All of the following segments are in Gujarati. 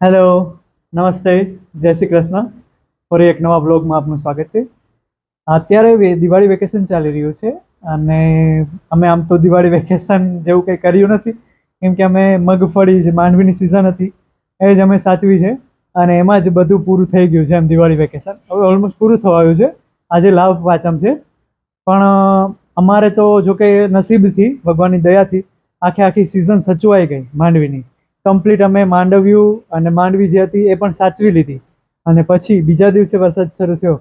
હેલો નમસ્તે, જય શ્રી કૃષ્ણ. ફરી એક નવા બ્લોગમાં આપનું સ્વાગત છે. અત્યારે દિવાળી વેકેશન ચાલી રહ્યું છે અને અમે આમ તો દિવાળી વેકેશન જેવું કંઈ કર્યું નથી. કેમ કે અમે મગફળી જે માંડવીની સિઝન હતી, એ જ અમે સાચવી છે. અને એમાં જ બધું પૂરું થઈ ગયું છે એમ દિવાળી વેકેશન હવે ઓલમોસ્ટ પૂરું થવા આવ્યું છે. આજે લાભ વાંચમ છે. પણ અમારે તો જો કે નસીબથી, ભગવાનની દયાથી આખે આખી સિઝન સચવાઈ ગઈ માંડવીની. કમ્પ્લીટ અમે માંડવ્યું અને માંડવી જે હતી એ પણ સાચવી લીધી. અને પછી બીજા દિવસે વરસાદ શરૂ થયો.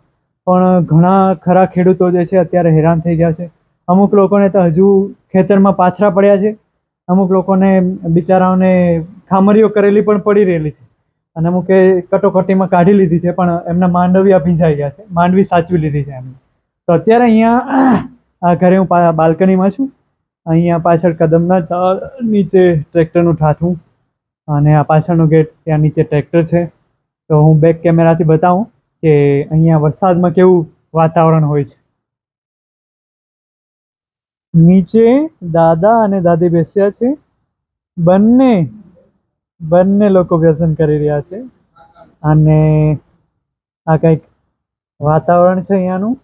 પણ ઘણા ખરા ખેડૂતો જે છે અત્યારે હેરાન થઈ ગયા છે. અમુક લોકોને તો હજુ ખેતરમાં પાથરા પડ્યા છે. અમુક લોકોને બિચારાઓને ખામરીઓ કરેલી પણ પડી રહેલી છે. અને અમુકે કટોકટીમાં કાઢી લીધી છે, પણ એમના માંડવીયા ભીંજાઈ ગયા છે. માંડવી સાચવી લીધી છે એમને. તો અત્યારે અહીંયા ઘરે હું બાલ્કનીમાં છું. અહીંયા પાછળ કદમના નીચે ટ્રેક્ટરનું ઠાઠું. અને આ પાછળનો ગેટ ત્યાં નીચે ટ્રેક્ટર છે. તો હું બેક કેમેરાથી બતાવું કે અહીંયા વરસાદમાં કેવું વાતાવરણ હોય છે. નીચે દાદા અને દાદી બેસ્યા છે. બંને બંને લોકો વ્યસન કરી રહ્યા છે. અને આ કંઈક વાતાવરણ છે અહીંયાનું.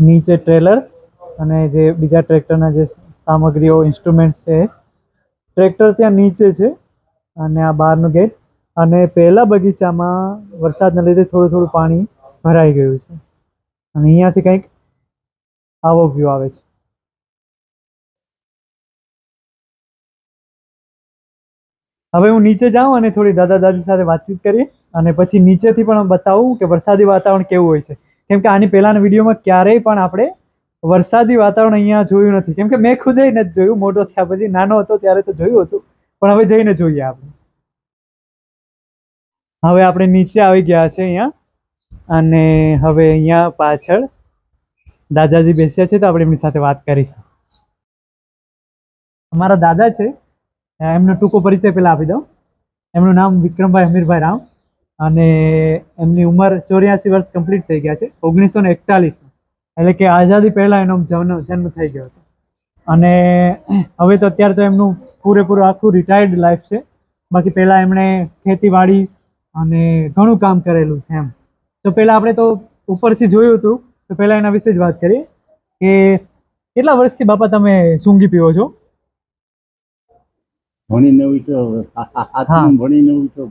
નીચે ટ્રેલર અને જે બીજા ટ્રેક્ટરના જે સામગ્રીઓ ઇન્સ્ટ્રુમેન્ટ છે ટ્રેક્ટર ત્યાં નીચે છે અને આ બહારનો ગેટ અને પહેલા બગીચામાં વરસાદના લીધે થોડું થોડું પાણી ભરાઈ ગયું છે. અને અહીંયાથી કંઈક આવો વ્યૂ આવે છે. હવે હું નીચે જાઉં અને થોડી દાદા દાદી સાથે વાતચીત કરીએ અને પછી નીચેથી પણ બતાવું કે વરસાદી વાતાવરણ કેવું હોય છે. કેમ કે આની પહેલાના વિડીયોમાં ક્યારેય પણ આપણે વરસાદી વાતાવરણ અહીંયા જોયું નથી. કેમ કે મેં ખુદે નથી જોયું. મોટો થયા પછી નાનો હતો ત્યારે તો જોયું હતું. પણ હવે જઈને જોઈએ આપણે. હવે આપણે નીચે આવી ગયા છે અહીંયા. અને હવે અહીંયા પાછળ દાદાજી બેસ્યા છે તો આપણે એમની સાથે વાત કરીશું. અમારા દાદા છે. એમનો ટૂંકો પરિચય પહેલાં આપી દઉં. એમનું નામ વિક્રમભાઈ હમીરભાઈ રામ. અને એમની ઉંમર ચોર્યાસી વર્ષ કમ્પ્લીટ થઈ ગયા છે. ઓગણીસો ને એકતાલીસમાં. એટલે કે આઝાદી પહેલાં એનો જન્મ જન્મ થઈ ગયો હતો. અને હવે તો અત્યારે તો એમનું પૂરેપૂરું આખું રિટાયર્ડ લાઈફ છે. બાકી પહેલાં એમણે ખેતીવાડી અને ઘણું કામ કરેલું છે એમ. તો પહેલાં આપણે તો ઉપરથી જોયું હતું તો પહેલાં એના વિશે જ વાત કરીએ. કે કેટલા વર્ષથી બાપા તમે સૂંઘી પીવો છો? ભણીને ઉઠ્યો હાથમાં ભણીને ઉઠ્યો.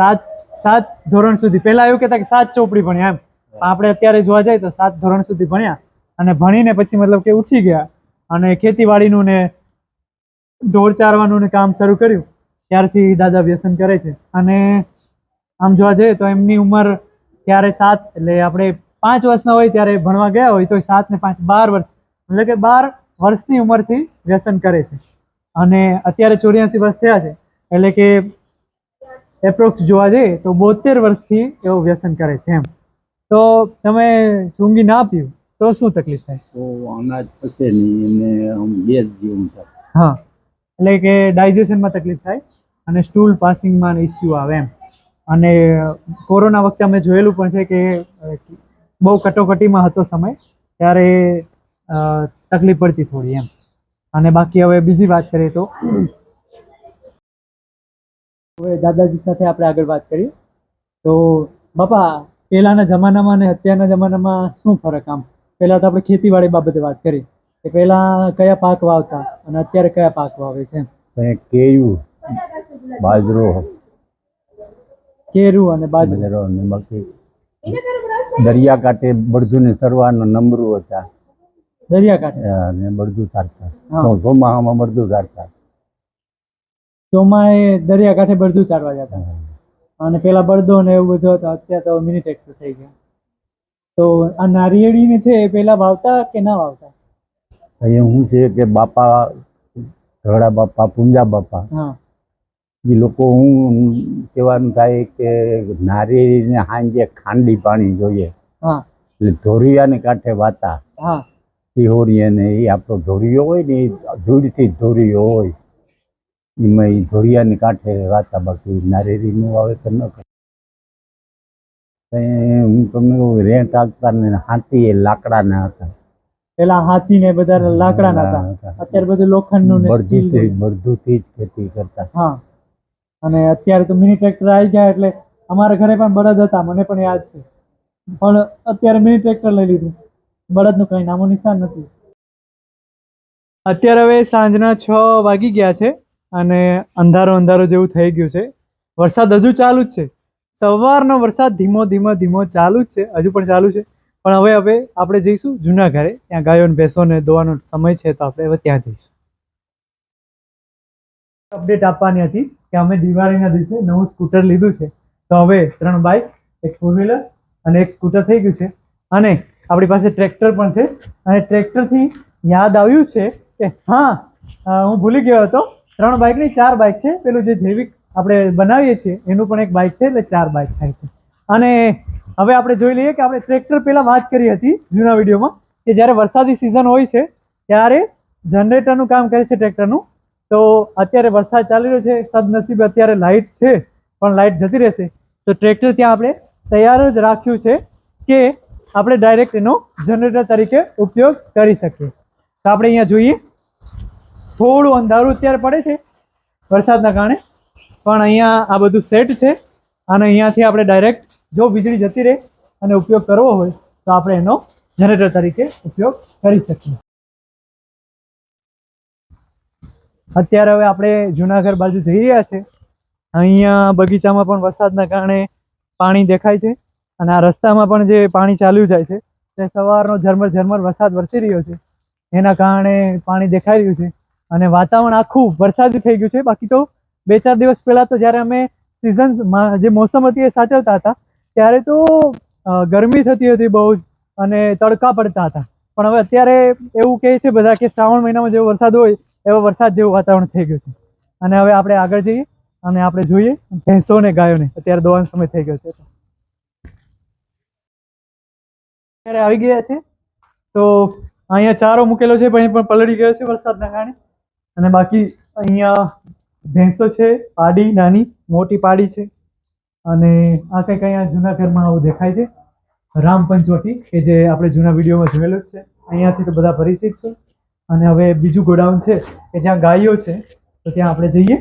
સાત સાત ધોરણ સુધી. પહેલા એવું કહેતા કે સાત ચોપડી ભણ્યા એમ. આપણે અત્યારે જોવા જઈએ તો સાત ધોરણ સુધી ભણ્યા અને ભણીને પછી મતલબ કે ઉઠી ગયા અને ખેતીવાડીનું ને ઢોર ચારવાનું ને કામ શરૂ કર્યું. ત્યારથી દાદા વ્યસન કરે છે. અને આમ જોવા જઈએ તો એમની ઉંમર ત્યારે સાત એટલે આપણે પાંચ વર્ષના હોય ત્યારે ભણવા ગયા હોય તો સાત ને પાંચ બાર વર્ષ એટલે કે બાર વર્ષની ઉંમરથી વ્યસન કરે છે. અને અત્યારે ચોર્યાસી વર્ષ થયા છે એટલે કે એપ્રોક્સ જોવા જઈએ તો બોતેર વર્ષથી એવો વ્યસન કરે છે એમ. તો તમે સૂંઘી ના પીવું તો શું તકલીફ થાય? તો અનાજ પસે નહીં અને આમ ગેસ જેવું થાય. હા એટલે કે ડાયજેશનમાં તકલીફ થાય અને સ્ટૂલ પાસિંગમાં ઇસ્યુ આવે એમ. અને કોરોના વખતે અમે જોયેલું પણ છે કે બહુ કટોકટીમાં હતો સમય ત્યારે તકલીફ પડતી થોડી એમ. અને બાકી હવે બીજી વાત કરીએ તો હવે દાદાજી સાથે આપણે આગળ વાત કરીએ. તો બાપા પહેલાના જમાનામાં અને અત્યારના જમાનામાં શું ફરક આમ? પહેલા તો આપણે ખેતીવાડી બાબતે વાત કરી કે પહેલા કયા પાક વાવતા અને અત્યારે કયા પાક વાવે છે? કેયું બાજરો કેરું અને બાજરી. બાજરો ને બાકી દરિયાકાંઠે બળદુને સરવાનો નંબરું હતા. દરિયાકાંઠે? અને બળજુ સારતા. ચોમાહામાં બળજુ સારતા. ચોમાએ દરિયાકાંઠે બળજુ ચારવા જતા. અને પેલા બળદો ને એવું બધું હતું. અત્યારે તો મિની ટ્રેક્ટર થઈ ગયા. તો આ નારિયેળી ને છે એ પેલા વાવતા કે ના વાવતા? અહીંયા શું છે કે બાપા ધડા બાપા પુંજા બાપા. હા. એ લોકો હું કહેવાનું થાય કે નારિયેળીને સાંજે ખાંડી પાણી જોઈએ. હા. એટલે ધોરિયાને કાંઠે વાતા. હા. સિહોરી ને એ આપણો ધોરિયો હોય ને એ ધૂળથી ધોરિયો હોય. એમાં ધોળિયાની કાંઠે વાતા બાકી નારેરીનું વાવેતર ન કરે. હું તમને કહું રેન્ટ આપતા ને હાથી એ લાકડાના હતા. પેલા હાથી ને બધા લાકડાના હતા. અત્યારે બધું લોખંડનું ને બળદુથી બળદુથી જ ખેતી કરતા. હા. અને અત્યારે તો મિની ટ્રેક્ટર આવી ગયા એટલે અમારા ઘરે પણ બળદ હતા મને પણ યાદ છે. પણ અત્યારે મિની ટ્રેક્ટર લઈ લીધું. બળદનું કંઈ નામો નિશાન નથી. અત્યારે હવે સાંજના છ વાગી ગયા છે. અને અંધારો અંધારો જેવું થઈ ગયું છે. વરસાદ હજુ ચાલુ જ છે. સવારનો વરસાદ ધીમો ધીમો ધીમો ચાલુ જ છે. હજુ પણ ચાલુ છે. પણ હવે હવે આપણે જઈશું જૂના ઘરે. ત્યાં ગાયો ભેંસોને દોવાનો સમય છે તો આપણે હવે ત્યાં જઈશું. અપડેટ આપવાની હતી કે અમે દિવાળીના દિવસે નવું સ્કૂટર લીધું છે. તો હવે ત્રણ બાઇક એક ફોર વ્હીલર અને એક સ્કૂટર થઈ ગયું છે. અને આપણી પાસે ટ્રેક્ટર પણ છે. અને ટ્રેક્ટરથી યાદ આવ્યું છે કે હા હું ભૂલી ગયો હતો. ત્રણ બાઇક નહીં, ચાર બાઇક છે. પેલું જે જૈવિક આપણે બનાવીએ છીએ, એનું પણ એક બાઇક છે, એટલે ચાર બાઇક થાય છે. અને હવે આપણે જોઈ લઈએ કે આપણે ટ્રેક્ટર પહેલાં વાત કરી હતી જૂના વિડીયોમાં, કે જ્યારે વરસાદી સિઝન હોય છે, ત્યારે જનરેટરનું કામ કરે છે ટ્રેક્ટરનું તો અત્યારે વરસાદ ચાલી રહ્યો છે, સદનસીબે અત્યારે લાઇટ છે, પણ લાઇટ જતી રહેશે. તો ટ્રેક્ટર ત્યાં આપણે તૈયાર જ રાખ્યું છે કે આપણે ડાયરેક્ટ એનો જનરેટર તરીકે ઉપયોગ કરી શકીએ. તો આપણે અહીંયા જોઈએ. થોડું અંધારું અત્યારે પડે છે વરસાદના કારણે. પણ અહીંયા આ બધું સેટ છે અને અહીંયાથી આપણે ડાયરેક્ટ જો વીજળી જતી રહે અને ઉપયોગ કરવો હોય તો આપણે એનો જનરેટર તરીકે ઉપયોગ કરી શકીએ. અત્યારે હવે આપણે જુનાગઢ બાજુ જઈ રહ્યા છે. અહીંયા બગીચામાં પણ વરસાદના કારણે પાણી દેખાય છે અને આ રસ્તામાં પણ જે પાણી ચાલ્યું જાય છે તે સવારનો ઝરમર ઝરમર વરસાદ વરસી રહ્યો છે. એના કારણે પાણી દેખાઈ રહ્યું છે. અને વાતાવરણ આખું વરસાદી થઈ ગયું છે. બાકી તો બે ચાર દિવસ પહેલાં તો જ્યારે અમે સિઝન જે મોસમ હતી એ સાચવતા હતા, ત્યારે તો ગરમી થતી હતી બહુ જ અને તડકા પડતા હતા. પણ હવે અત્યારે એવું કહે છે બધા કે શ્રાવણ મહિનામાં જેવો વરસાદ હોય, એવો વરસાદ જેવું વાતાવરણ થઈ ગયું છે. અને હવે આપણે આગળ જઈએ અને આપણે જોઈએ ભેંસો ને ગાયોને. અત્યારે દોવાનો સમય થઈ ગયો છે. અત્યારે આવી ગયા છે. તો અહીંયા ચારો મૂકેલો છે, પણ પણ પલળી ગયો છે વરસાદના કારણે. અને બાકી અહીંયા ભેંસો છે, પાડી, નાની, મોટી પાડી છે. અને આ કંઈક અહીંયા ઘરમાં આવું દેખાય છે. રામ પંચવટી, કે જે આપણે જૂના વિડીયોમાં જોયેલું જ છે. અહીંયાથી તો બધા પરિચિત છે. અને હવે બીજું ગોડાઉન છે, કે જ્યાં ગાયો છે, તો ત્યાં આપણે જઈએ.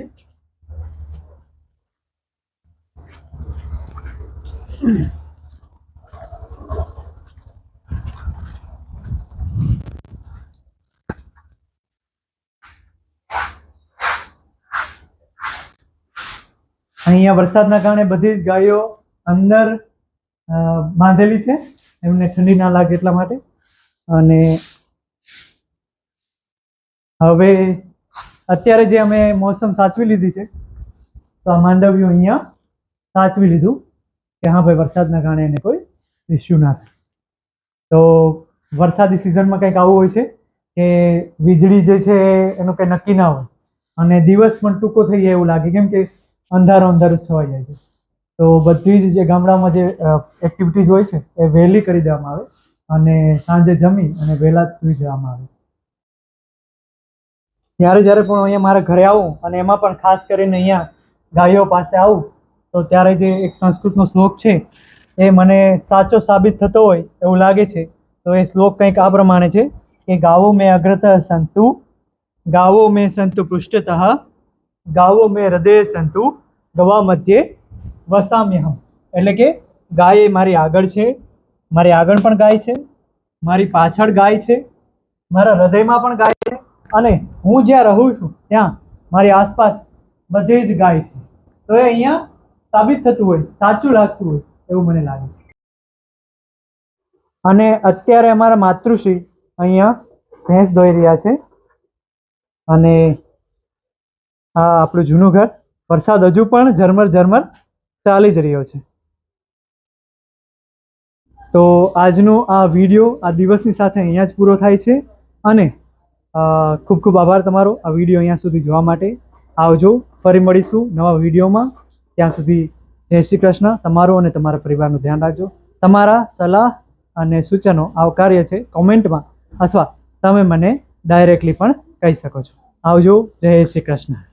અહીંયા વરસાદના કારણે બધી જ ગાયો અંદર બાંધેલી છે. એમને ઠંડી ના લાગે એટલા માટે. અને હવે અત્યારે જે અમે મોસમ સાચવી લીધી છે, તો આ માંડવ્યું અહીંયા સાચવી લીધું કે હા ભાઈ, વરસાદના કારણે એને કોઈ ઇસ્યુ ના થાય. તો વરસાદી સિઝનમાં કંઈક આવું હોય છે કે વીજળી જે છે એનું કંઈ નક્કી ના હોય. અને દિવસ પણ ટૂંકો થઈ જાય એવું લાગે. કેમ કે અંધારો અંધારું છવાઈ જાય છે. તો બધી જ જે ગામડામાં જે એક્ટિવિટીઝ હોય છે, એ વહેલી કરી દેવામાં આવે અને સાંજે જમી અને વહેલા સૂઈ જવામાં આવે. જ્યારે જ્યારે પણ અહીંયા મારા ઘરે આવું અને એમાં પણ ખાસ કરીને અહીંયા ગાયો પાસે આવું, તો ત્યારે જે એક સંસ્કૃતનો શ્લોક છે, એ મને સાચો સાબિત થતો હોય એવું લાગે છે. તો એ શ્લોક કંઈક આ પ્રમાણે છે, કે ગાવો મેં અગ્રત સંતુ, ગાવો મેં સંતુ પૃષ્ઠતઃ, ગાવો મેં હૃદય સંતુ ગવા મધ્યે વસામ્યહમ. એટલે કે ગાય એ મારી આગળ છે, મારી આગળ પણ ગાય છે, મારી પાછળ ગાય છે, મારા હૃદયમાં પણ ગાય છે અને હું જ્યાં રહું છું ત્યાં મારી આસપાસ બધે જ ગાય છે. તો એ અહીંયા સાબિત થતું હોય, સાચું લાગતું હોય એવું મને લાગે છે. અને અત્યારે અમારા માતૃશ્રી અહીંયા ભેંસ દોઈ રહ્યા છે અને આ આપણું જૂનું ઘર વરસાદ હજુ પણ ઝરમર ઝરમર ચાલી જ રહ્યો છે. તો આજનો આ વીડિયો આ દિવસની સાથે અહીંયા જ પૂરો થાય છે અને ખૂબ ખૂબ આભાર તમારો આ વીડિયો અહીંયા સુધી જોવા માટે. આવજો, ફરી મળીશું નવા વિડીયોમાં. ત્યાં સુધી જય શ્રી કૃષ્ણ. તમારું અને તમારા પરિવારનું ધ્યાન રાખજો. તમારા સલાહ અને સૂચનો આવકાર્ય છે કોમેન્ટમાં અથવા તમે મને ડાયરેક્ટલી પણ કહી શકો છો. આવજો, જય શ્રી કૃષ્ણ.